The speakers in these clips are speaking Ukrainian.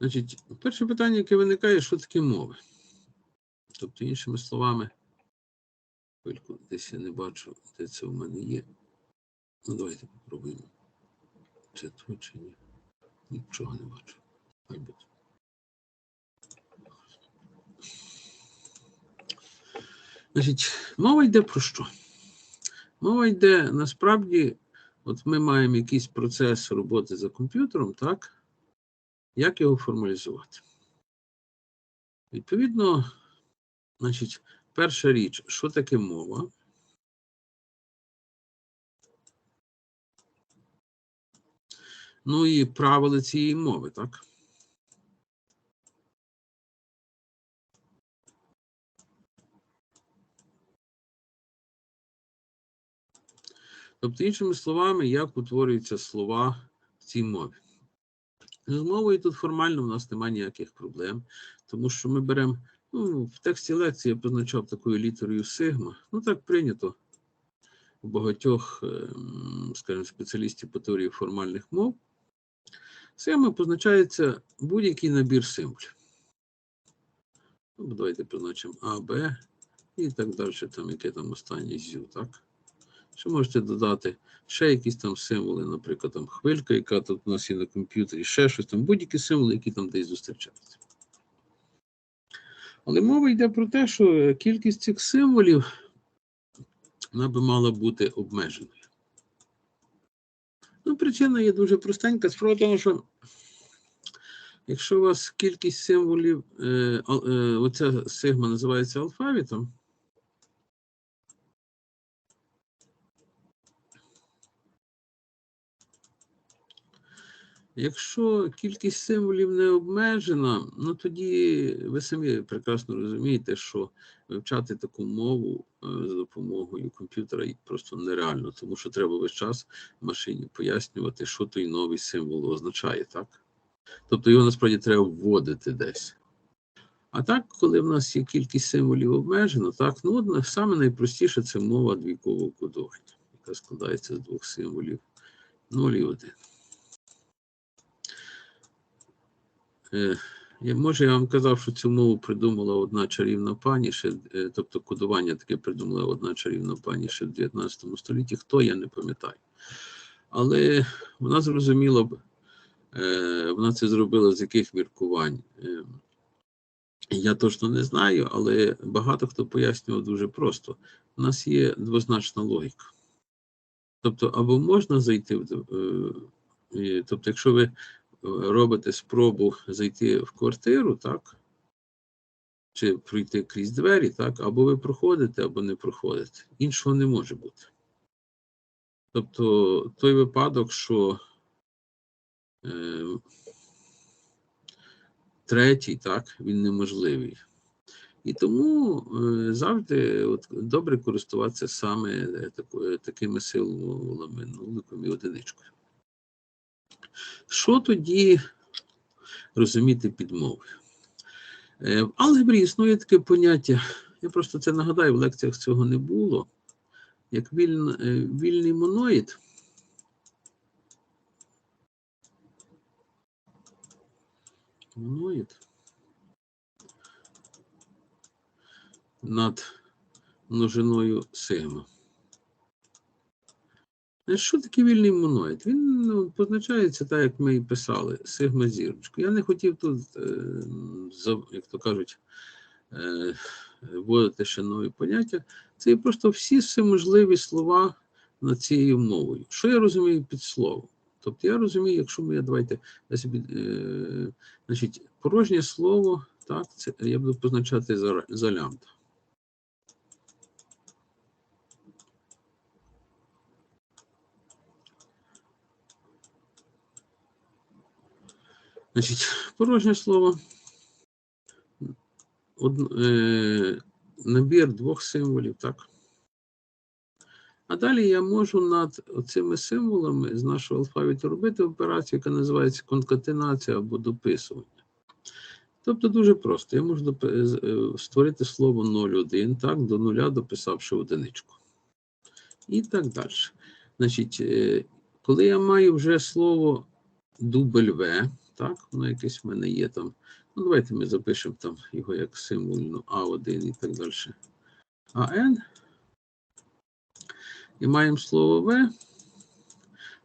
Значить, перше питання, яке виникає, що таке мови? Тобто, іншими словами, хвильку, десь я не бачу, де це в мене є. Ну, давайте попробуємо. Це то чи ні? Нічого не бачу. Хай буде. Значить, мова йде про що? Мова йде насправді, от ми маємо якийсь процес роботи за комп'ютером, так? Як його формалізувати? Відповідно, значить, перша річ, що таке мова? Ну і правила цієї мови, так? Тобто, іншими словами, як утворюються слова в цій мові. З мовою тут формально у нас немає ніяких проблем, тому що ми беремо, ну, в тексті лекції я позначав такою літерою сигма. Ну, так прийнято у багатьох, ем, скажімо, спеціалістів по теорії формальних мов. Сигма позначається будь-який набір символів. Ну, давайте позначимо А, Б і так далі, там, яке там останнє зю, так? Ще можете додати ще якісь там символи, наприклад, там хвилька, яка тут у нас є на комп'ютері, ще щось там, будь-які символи, які там десь зустрічаються. Але мова йде про те, що кількість цих символів вона би мала бути обмеженою. Ну, причина є дуже простенька. Справа в тому, що якщо у вас кількість символів, е, е, оця сигма називається алфавітом, Якщо кількість символів не обмежена, ну тоді ви самі прекрасно розумієте, що вивчати таку мову е, за допомогою комп'ютера просто нереально, тому що треба весь час машині пояснювати, що той новий символ означає, так? Тобто його насправді треба вводити десь. А так, коли в нас є кількість символів обмежена, так, ну одна саме найпростіше це мова двійкового кодування, яка складається з двох символів 0 і 1. Е, я- Може, я вам казав, що цю мову придумала одна чарівна пані, ще, е, тобто кодування таке придумала одна чарівна пані ще в 19 столітті. Хто я не пам'ятаю. Але вона зрозуміла б, е, вона це зробила з яких міркувань. Е, Я точно не знаю, але багато хто пояснював дуже просто. У нас є двозначна логіка. Тобто, або можна зайти в. е, е, Тобто, якщо ви робите спробу зайти в квартиру, так? Чи пройти крізь двері, так? Або ви проходите, або не проходите. Іншого не може бути. Тобто той випадок, що е, третій, так, він неможливий. І тому е, завжди от, добре користуватися саме е, такими символами, нуликом і одиничкою. Що тоді розуміти під мовою? Е, В алгебрі існує таке поняття, я просто це нагадаю, в лекціях цього не було, як вільн, е, вільний моноїд. Моноїд над множиною сигма. Е, Що таке вільний моноїд? Він ну, позначається так, як ми і писали, сигма зірочку. Я не хотів тут, е, як то кажуть, е, вводити ще нові поняття. Це просто всі всеможливі слова над цією мовою. Що я розумію під словом? Тобто я розумію, якщо ми, давайте, я собі, значить, порожнє слово, так, це я буду позначати за, за лямбда. Значить, порожнє слово. Од, е, набір двох символів, так. А далі я можу над цими символами з нашого алфавіту робити операцію, яка називається конкатенація або дописування. Тобто дуже просто. Я можу е, створити слово 0,1, так, до нуля дописавши одиничку. І так далі. Значить, е, коли я маю вже слово W, так, воно якесь в мене є там. Ну, давайте ми запишемо там його як символьну А1 і так далі. АН. І маємо слово В.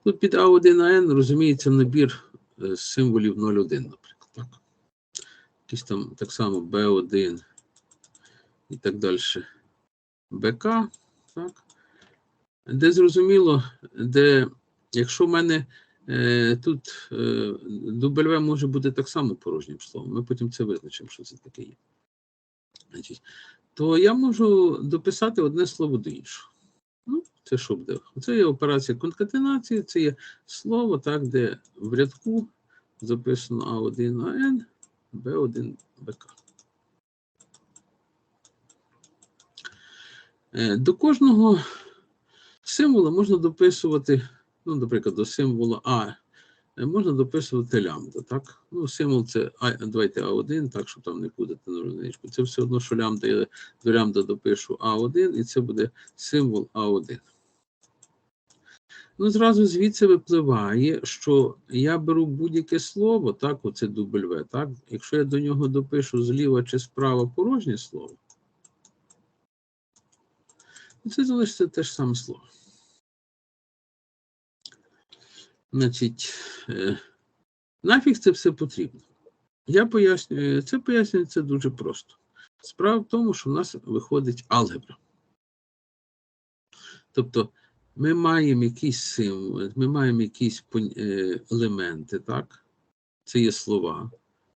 Тут під А1 АН розуміється набір е, символів 01, наприклад. Так? Якісь там так само Б1 і так далі. БК. Так? Де зрозуміло, де якщо в мене тут е, W може бути так само порожнім словом, ми потім це визначимо, що це таке є. Значить, то я можу дописати одне слово до іншого. Ну, це що буде? Це є операція конкатенації, це є слово, так, де в рядку записано А1 АН, Б1 БК. Е, До кожного символа можна дописувати, ну, наприклад, до символа А е, можна дописувати лямбда, так? Ну, символ це давайте А1, так, щоб там не путати на одиничку. Це все одно, що лямбда, я до лямбда допишу А1, і це буде символ А1. Ну, зразу звідси випливає, що я беру будь-яке слово, так, оце W, так, якщо я до нього допишу зліва чи справа порожнє слово, то це залишиться те ж саме слово. Значить, е, нафіг це все потрібно? Я пояснюю, це пояснюється дуже просто. Справа в тому, що в нас виходить алгебра. Тобто ми маємо якісь символи, ми маємо якісь е, елементи, так? Це є слова.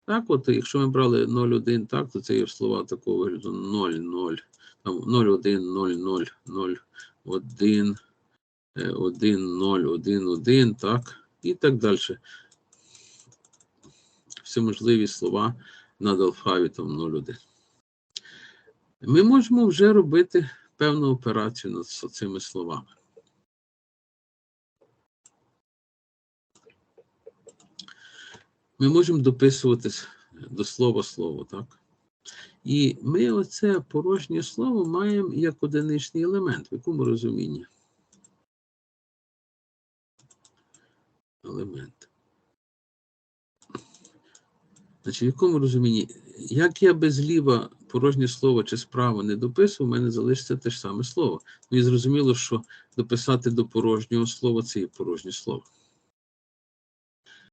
Так, от якщо ми брали 0,1, так, то це є слова такого вигляду 0, 0, там 0,1, 0, 0, 0, 1, 1, 0, 1, 1, так, і так далі. Всеможливі слова над алфавітом 0,1. Ми можемо вже робити певну операцію над цими словами. Ми можемо дописувати до слова слово, так? І ми оце порожнє слово маємо як одиничний елемент. В якому розумінні? Елемент. Значить, в якому розумінні? Як я би зліва порожнє слово чи справа не дописував, у мене залишиться те ж саме слово. Ну і зрозуміло, що дописати до порожнього слова це є порожнє слово.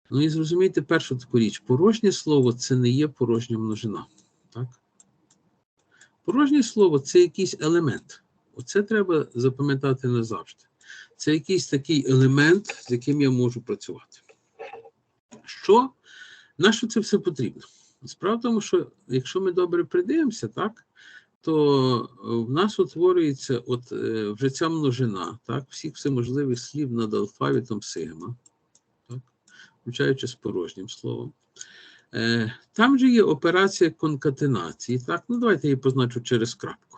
Ну і зрозумійте першу таку річ: порожнє слово це не є порожня множина. Так? Порожнє слово це якийсь елемент. Оце треба запам'ятати назавжди. Це якийсь такий елемент, з яким я можу працювати. Що? На що це все потрібно? Справа тому, що якщо ми добре придивимося, так, то е, в нас утворюється от е, вже ця множина, так, всіх всеможливих слів над алфавітом сигма, так, включаючи з порожнім словом. Е, Там же є операція конкатенації. Так, ну давайте я її позначу через крапку.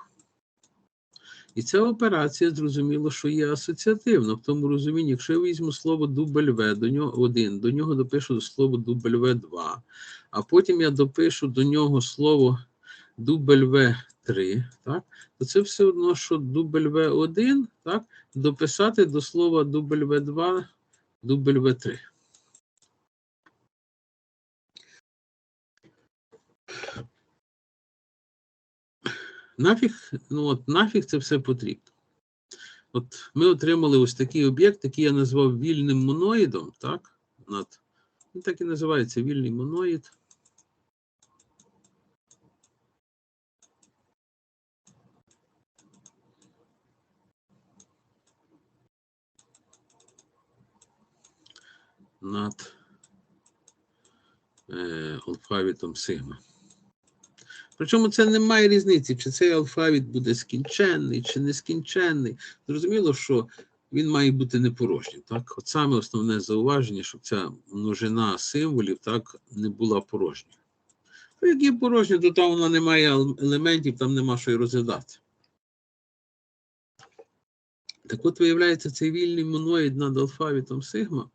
І ця операція, зрозуміло, що є асоціативна. В тому розумінні, якщо я візьму слово W до нього один, до нього допишу слово W2, а потім я допишу до нього слово W3, так, то це все одно, що W1, так, дописати до слова W2, W3. Нафіг, ну от нафіг це все потрібно. От ми отримали ось такий об'єкт, який я назвав вільним моноїдом, так? Над, він так і називається вільний моноїд. Над е, алфавітом сигма. Причому це не має різниці, чи цей алфавіт буде скінченний, чи нескінченний. Зрозуміло, що він має бути непорожнім. Так? От саме основне зауваження, щоб ця множина символів так, не була порожньою. Ну, Як є порожня, то там вона не має елементів, там нема що й розглядати. Так от, виявляється, цей вільний моноїд над алфавітом сигма,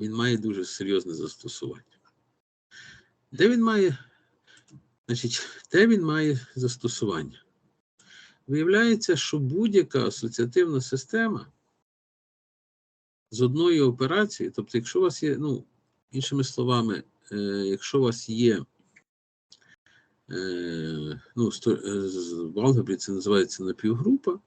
він має дуже серйозне застосування. Де він має Значить, де він має застосування? Виявляється, що будь-яка асоціативна система з одною операцією, тобто, якщо у вас є, ну, Іншими словами, е, якщо у вас є е, ну, е, в алгебрі це називається напівгрупа,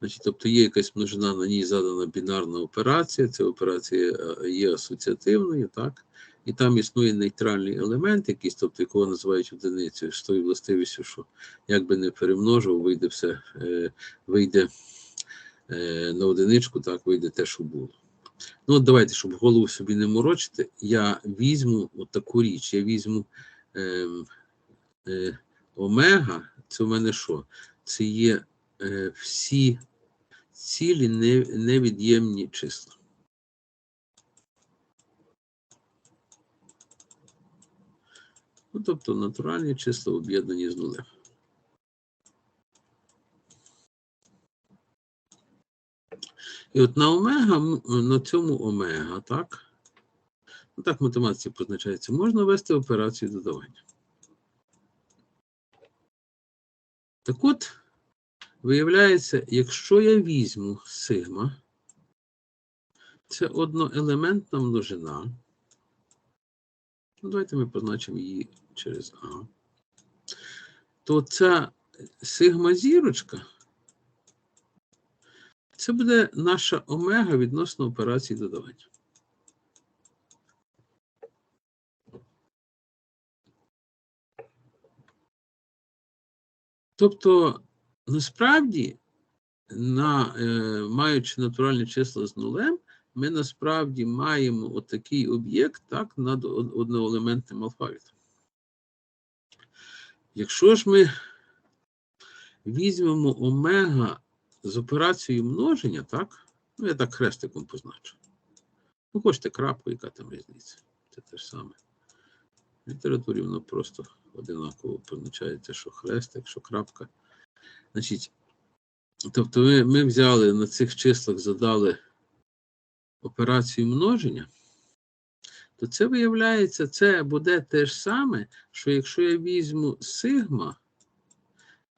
значить, тобто є якась множина, на ній задана бінарна операція, ця операція е, є асоціативною, так? І там існує нейтральний елемент, якийсь, тобто якого називають одиницею, з тою властивістю, що як би не перемножив, вийде все, е, вийде е, на одиничку, так вийде те, що було. Ну, от давайте, щоб голову собі не морочити, я візьму от таку річ. Я візьму ем, е, омега, це в мене що? Це є е, всі цілі невід'ємні числа. Ну, тобто натуральні числа об'єднані з нулем. І от на омега, на цьому омега, так? Ну, так в математиці позначається, можна ввести операцію додавання. Так от, виявляється, якщо я візьму сигма, це одноелементна множина. Ну, давайте ми позначимо її через А. То ця сигма зірочка це буде наша омега відносно операції додавання. Тобто, насправді, на, е, маючи натуральні числа з нулем, ми насправді маємо отакий об'єкт так, над одноелементним алфавітом. Якщо ж ми візьмемо омега з операцією множення, так? Ну, я так хрестиком позначу. Ну, хочете крапку, яка там різниця. Це те ж саме. В літературі воно просто одинаково позначається, що хрестик, що крапка. Значить, тобто ми, ми взяли на цих числах, задали операцію множення, то це виявляється, це буде те ж саме, що якщо я візьму сигма,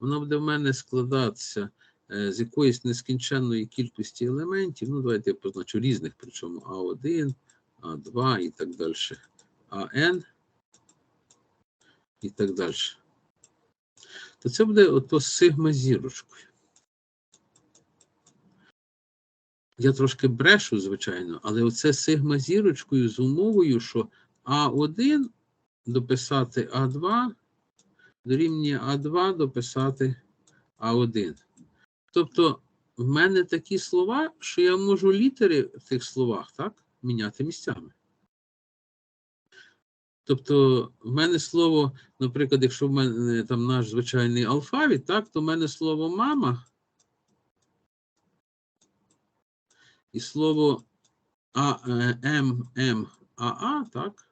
воно буде в мене складатися е, з якоїсь нескінченної кількості елементів. Ну, давайте я позначу різних, причому А1, А2 і так далі. АН і так далі. То це буде ото сигма зірочкою. Я трошки брешу, звичайно, але оце сигма зірочкою з умовою, що А1 дописати А2 дорівнює А2 дописати А1. Тобто, в мене такі слова, що я можу літери в тих словах так, міняти місцями. Тобто, в мене слово, наприклад, якщо в мене там наш звичайний алфавіт, так, то в мене слово мама і слово А, е, М, М, А, А, так.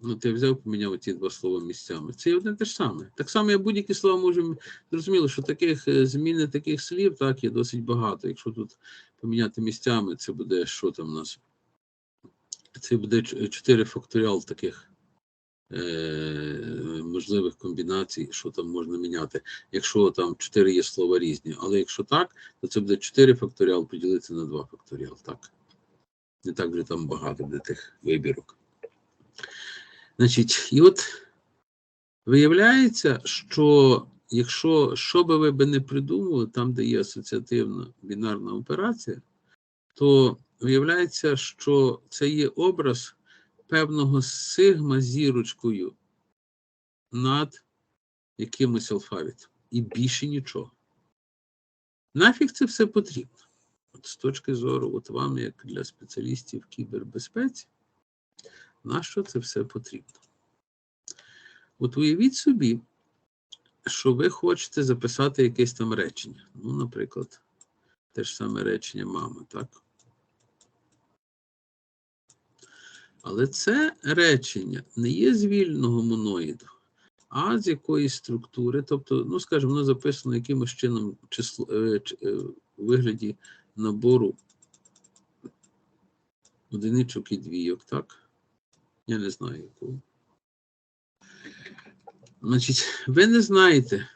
Ну, ти взяв, поміняв ці два слова місцями. Це одне те ж саме. Так само, як будь-які слова можемо. Зрозуміло, що таких е, зміни таких слів так є досить багато. Якщо тут поміняти місцями, це буде що там у нас? Це буде 4 факторіал таких можливих комбінацій, що там можна міняти. Якщо там 4 є слова різні. Але якщо так, то це буде 4 факторіал поділити на 2 факторіал. Так. Не так вже там багато буде тих вибірок. Значить, і от виявляється, що якщо що би ви би не придумали, там, де є асоціативна бінарна операція, то виявляється, що це є образ певного сигма зірочкою над якимось алфавітом. І більше нічого. Нафіг це все потрібно. От з точки зору, от вам, як для спеціалістів кібербезпеці, на що це все потрібно? От уявіть собі, що ви хочете записати якесь там речення. Ну, наприклад, те ж саме речення мама, так? Але це речення не є з вільного моноїду, а з якоїсь структури. Тобто, ну, скажімо, воно записано якимось чином число, е, е, у вигляді набору одиничок і двійок, так? Я не знаю якого. Значить, ви не знаєте,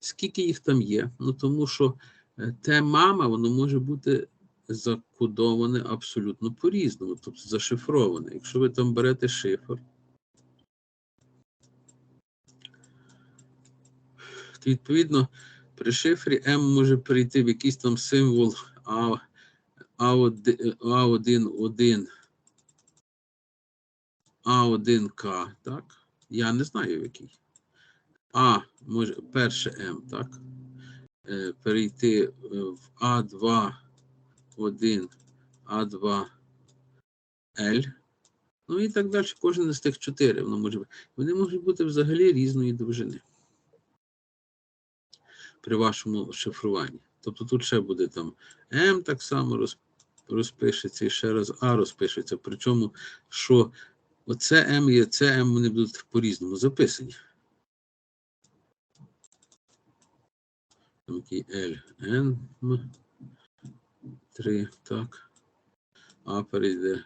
скільки їх там є. Ну тому що Е, Те мама, воно може бути закодоване абсолютно по-різному, тобто зашифроване. Якщо ви там берете шифр, то відповідно при шифрі М може перейти в якийсь там символ А, А1, А1, А1К, так? Я не знаю який. А, може, перше М, так? Е, Перейти е, в А2, 1, А2, Л. Ну і так далі. Кожен із тих чотири. Воно може, бути- вони можуть бути взагалі різної довжини при вашому шифруванні. Тобто тут ще буде там М так само розпишеться і ще раз А розпишеться. Причому, що оце М і це М вони будуть по-різному записані. Там який L, N, М, 3, так. А перейде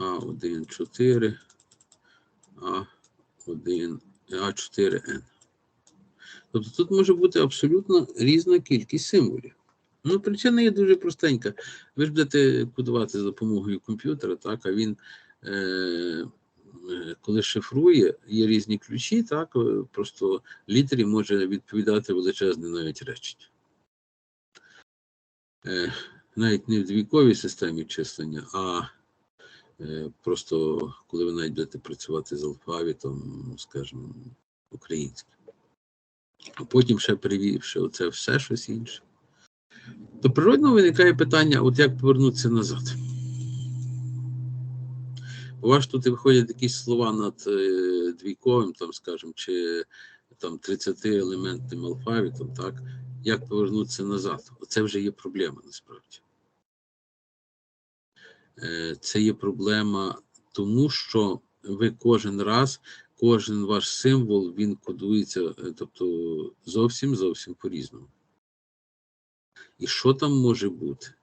А1, 4, А1, А4Н. Тобто тут може бути абсолютно різна кількість символів. Ну, причина є дуже простенька. Ви ж будете кодувати за допомогою комп'ютера, так, а він, е, е, коли шифрує, є різні ключі, так, просто літері може відповідати величезне навіть речення. Е, навіть не в двійковій системі числення, а е, просто коли ви будете працювати з алфавітом, скажімо, українським. А потім ще перевівши оце все щось інше. То природно виникає питання: от як повернутися назад? У вас тут виходять якісь слова над е, двійковим, там, скажімо, чи там 30-елементним алфавітом, так? Як повернутися назад? Оце вже є проблема насправді. Е, Це є проблема тому, що ви кожен раз, кожен ваш символ, він кодується, е, тобто зовсім зовсім по-різному. І що там може бути?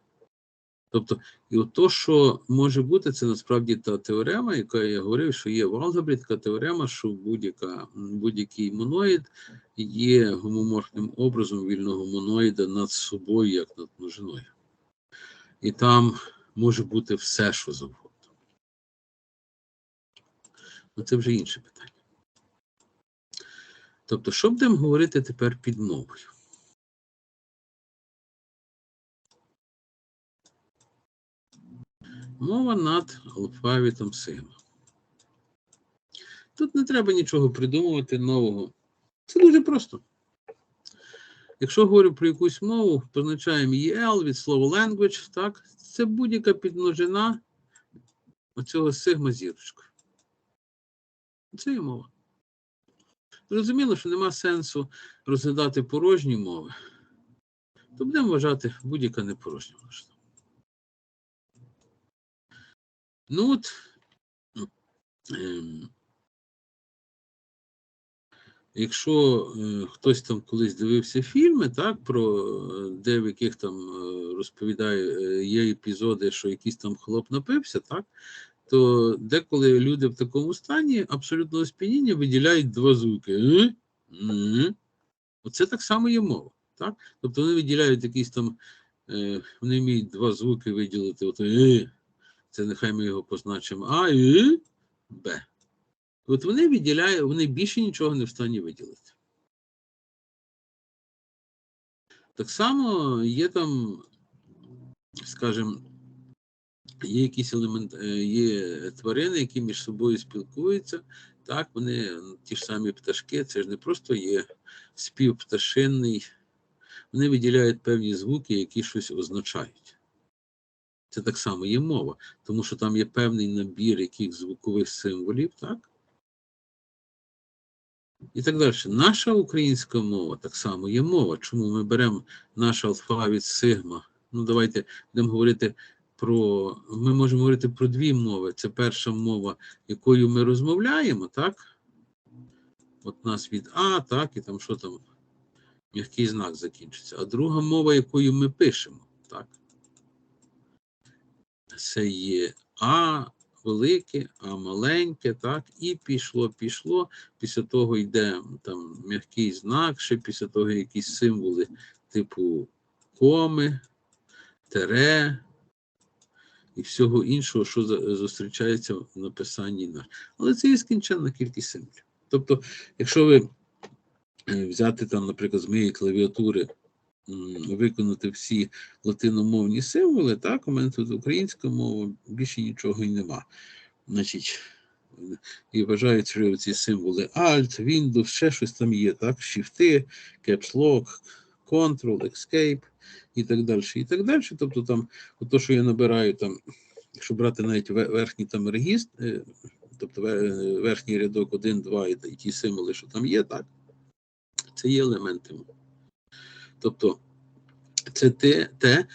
Тобто, і то, що може бути, це насправді та теорема, яка я говорив, що є в алгебрі така теорема, що будь-яка, будь-який моноїд є гомоморфним образом вільного моноїда над собою, як над множиною. І там може бути все, що завгодно. Ну, це вже інше питання. Тобто, що будемо говорити тепер під мовою? Мова над алфавітом сигма. Тут не треба нічого придумувати нового. Це дуже просто. Якщо говорю про якусь мову, позначаємо її L від слова language, так? Це будь-яка підмножина оцього сигма зірочкою. Це є мова. Зрозуміло, що нема сенсу розглядати порожні мови, то будемо вважати будь-яка непорожня множина. Ну от, ем, якщо е, хтось там колись дивився фільми, так, про е, де в яких там е, розповідає, є епізоди, що якийсь там хлоп напився, так, то деколи люди в такому стані абсолютного сп'яніння виділяють два звуки. Оце так само є мова. Так? Тобто вони виділяють якісь там, вони вміють два звуки виділити. От. Це нехай ми його позначимо А і Б. От вони виділяють, вони більше нічого не в стані виділити. Так само є там, скажімо, є якісь елемент, е, є тварини, які між собою спілкуються. Так, вони ті ж самі пташки, це ж не просто є спів пташинний, вони виділяють певні звуки, які щось означають. Це так само є мова, тому що там є певний набір яких звукових символів, так? І так далі. Наша українська мова так само є мова. Чому ми беремо наш алфавіт сигма? Ну, давайте будемо говорити про. Ми можемо говорити про дві мови. Це перша мова, якою ми розмовляємо, так? От нас від А, так, і там що там, м'який знак закінчиться. А друга мова, якою ми пишемо, так? Це є А велике, А маленьке, так, і пішло, пішло. Після того йде там м'який знак, ще після того якісь символи, типу коми, тере і всього іншого, що зустрічається в написанні наш. Але це є скінченна кількість символів. Тобто, якщо ви е, взяти там, наприклад, з моєї клавіатури, виконати всі латиномовні символи, так, у мене тут українська мова, більше нічого і нема. Значить, і вважають, що ці символи Alt, Windows, ще щось там є, так, Shift, Caps Lock, Ctrl, Escape і так далі, і так далі. Тобто там, то, що я набираю там, якщо брати навіть ве- верхній там регістр, е, тобто верхній рядок 1, 2 і, ті символи, що там є, так, це є елементи. Тобто це те, те,